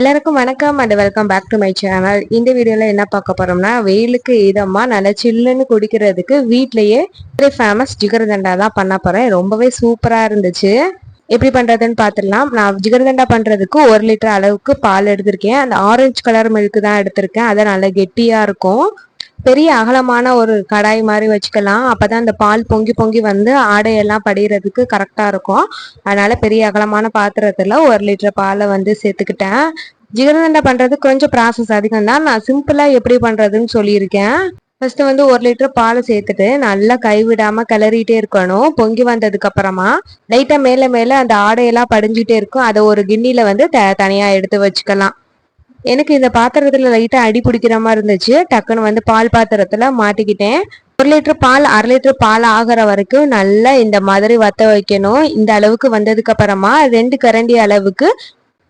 எல்லாருக்கும் வணக்கம் and welcome back to my channel இந்த வீடியோல என்ன பார்க்க போறோம்னா வெயிலுக்கு இதமா நல்லா சில்லுன்னு குடிக்கிறதுக்கு வீட்லயே ஃபேமஸ் ஜிகர்தண்டா தான் பண்ண போறேன். ரொம்பவே சூப்பரா இருந்துச்சு. எப்படி பண்றதுன்னு பார்த்துடலாம் நான் ஜிகர்தண்டா பண்றதுக்கு ஒரு லிட்டர் அளவுக்கு பால் எடுத்திருக்கேன். அந்த ஆரஞ்சு கலர் மில்க் தான் எடுத்திருக்கேன். அதை நல்லா கெட்டியா இருக்கும். பெரிய அகலமான ஒரு கடாய் மாதிரி வச்சுக்கலாம். அப்போதான் அந்த பால் பொங்கி பொங்கி வந்து ஆடையெல்லாம் படிகிறதுக்கு கரெக்டாக இருக்கும். அதனால் பெரிய அகலமான பாத்திரத்தில் ஒரு லிட்டர் பாலை வந்து சேர்த்துக்கிட்டேன். ஜிகர்தண்டை பண்ணுறது கொஞ்சம் ப்ராசஸ் அதிகம் தான். நான் சிம்பிளாக எப்படி பண்ணுறதுன்னு சொல்லியிருக்கேன். ஃபஸ்ட்டு வந்து ஒரு லிட்டர் பாலை சேர்த்துட்டு நல்லா கைவிடாமல் கிளறிட்டே இருக்கணும். பொங்கி வந்ததுக்கு அப்புறமா மேலே மேலே அந்த ஆடையெல்லாம் படிஞ்சுட்டே இருக்கும். அதை ஒரு கிண்ணியில் வந்து த- தனியாக எடுத்து வச்சுக்கலாம். எனக்கு இந்த பாத்திரத்துல லைட்டா அடி பிடிக்கிற மாதிரி இருந்துச்சு. டக்குன்னு வந்து பால் பாத்திரத்துல மாட்டிக்கிட்டேன். ஒரு லிட்டர் பால் அரை லிட்டர் பால் ஆகிற வரைக்கும் நல்லா இந்த மாதிரி வத்த வைக்கணும். இந்த அளவுக்கு வந்ததுக்கு அப்புறமா ரெண்டு கரண்டி அளவுக்கு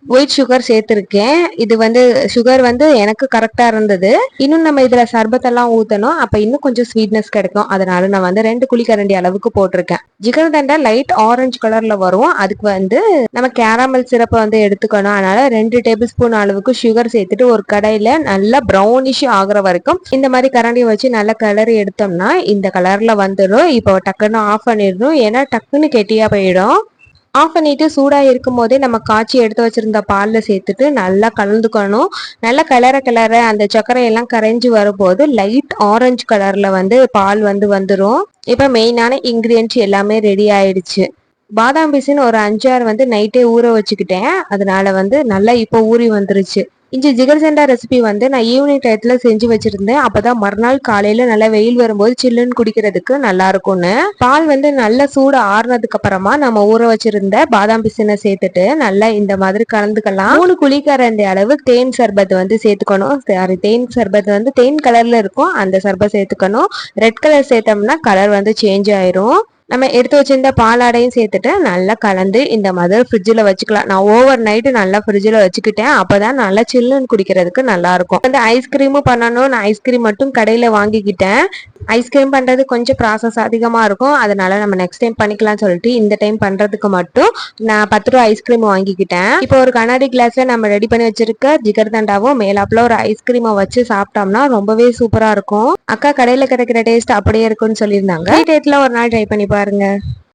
ஒயிட் சுகர் சேர்த்துருக்கேன். இது வந்து சுகர் வந்து எனக்கு கரெக்டாக இருந்தது. இன்னும் நம்ம இதில் சர்பத்தெல்லாம் ஊற்றணும் அப்போ இன்னும் கொஞ்சம் ஸ்வீட்னஸ் கிடைக்கும். அதனால நான் வந்து ரெண்டு குழிக்கரண்டி அளவுக்கு போட்டிருக்கேன். ஜிகர்தண்டா லைட் ஆரஞ்சு கலரில் வரும். அதுக்கு வந்து நம்ம கேரமல் சிரப்பை வந்து எடுத்துக்கணும். அதனால ரெண்டு டேபிள் ஸ்பூன் அளவுக்கு சுகர் சேர்த்துட்டு ஒரு கடையில் நல்லா ப்ரௌனிஷ் ஆகிற வரைக்கும் இந்த மாதிரி கரண்டி வச்சு நல்லா கலர் எடுத்தோம்னா இந்த கலரில் வந்துடும். இப்போ டக்குன்னு ஆஃப் பண்ணிடணும். ஏன்னா டக்குன்னு கெட்டியாக போயிடும். ஆஃப் பண்ணிட்டு சூடாக இருக்கும் போதே நம்ம காய்ச்சி எடுத்து வச்சிருந்த பாலில் சேர்த்துட்டு நல்லா கலந்துக்கணும். நல்லா கிளற கிளற அந்த சர்க்கரையெல்லாம் கரைஞ்சி வரும்போது லைட் ஆரஞ்சு கலரில் வந்து பால் வந்து வந்துடும் இப்போ மெயினான இன்க்ரீடியன்ட்ஸ் எல்லாமே ரெடி ஆயிடுச்சு. பாதாம் பிசின்னு ஒரு அஞ்சாறு வந்து நைட்டே ஊற வச்சுக்கிட்டேன். அதனால வந்து நல்லா இப்போ ஊறி வந்துருச்சு. இந்த ஜிகர்சண்டா ரெசிபி வந்து நான் ஈவினிங் டயத்தில் செஞ்சு வச்சுருந்தேன். அப்போ தான் மறுநாள் காலையில் நல்லா வெயில் வரும்போது சில்லுன்னு குடிக்கிறதுக்கு நல்லா இருக்கும்னு. பால் வந்து நல்லா சூடு ஆறுனதுக்கு அப்புறமா நம்ம ஊற வச்சிருந்த பாதாம் பிசினை சேர்த்துட்டு நல்லா இந்த மாதிரி கலந்துக்கலாம். மூணு குழிக்கரண்டி அளவு தேன் சர்பத் வந்து சேர்த்துக்கணும். சாரி தேன் சர்பத் வந்து தேன் கலரில் இருக்கும். அந்த சர்பத் சேர்த்துக்கணும். ரெட் கலர் சேர்த்தோம்னா கலர் வந்து சேஞ்ச் ஆயிரும். நம்ம எடுத்து வச்சிருந்த பாலாடையும் சேர்த்துட்டு நல்லா கலந்து இந்த மாதிரி ஃப்ரிட்ஜில் வச்சுக்கலாம். நான் ஓவர் நைட்டு நல்லா ஃப்ரிட்ஜில் வச்சுக்கிட்டேன். அப்போ தான் நல்லா சில்லுன்னு குடிக்கிறதுக்கு நல்லாயிருக்கும் வந்து ஐஸ்கிரீமும் பண்ணணும் நான் ஐஸ்கிரீம் மட்டும் கடையில் வாங்கிக்கிட்டேன். ஐஸ்கிரீம் பண்ணுறது கொஞ்சம் ப்ராசஸ் அதிகமாக இருக்கும். அதனால நம்ம நெக்ஸ்ட் டைம் பண்ணிக்கலாம்னு சொல்லிட்டு இந்த டைம் பண்ணுறதுக்கு மட்டும் நான் பத்து ரூபா ஐஸ்கிரீம் வாங்கிக்கிட்டேன். இப்போ ஒரு கண்ணாடி கிளாஸை நம்ம ரெடி பண்ணி வச்சிருக்க ஜிகர்தண்டாவும் மேலாப்பில் ஒரு ஐஸ்கிரீமை வச்சு சாப்பிட்டோம்னா ரொம்பவே சூப்பராக இருக்கும். அக்கா கடையில் கிடைக்கிற டேஸ்ட் அப்படியே இருக்கும்னு சொல்லியிருந்தாங்க. டேட்டில் ஒரு நாள் ட்ரை பண்ணி பாருங்க.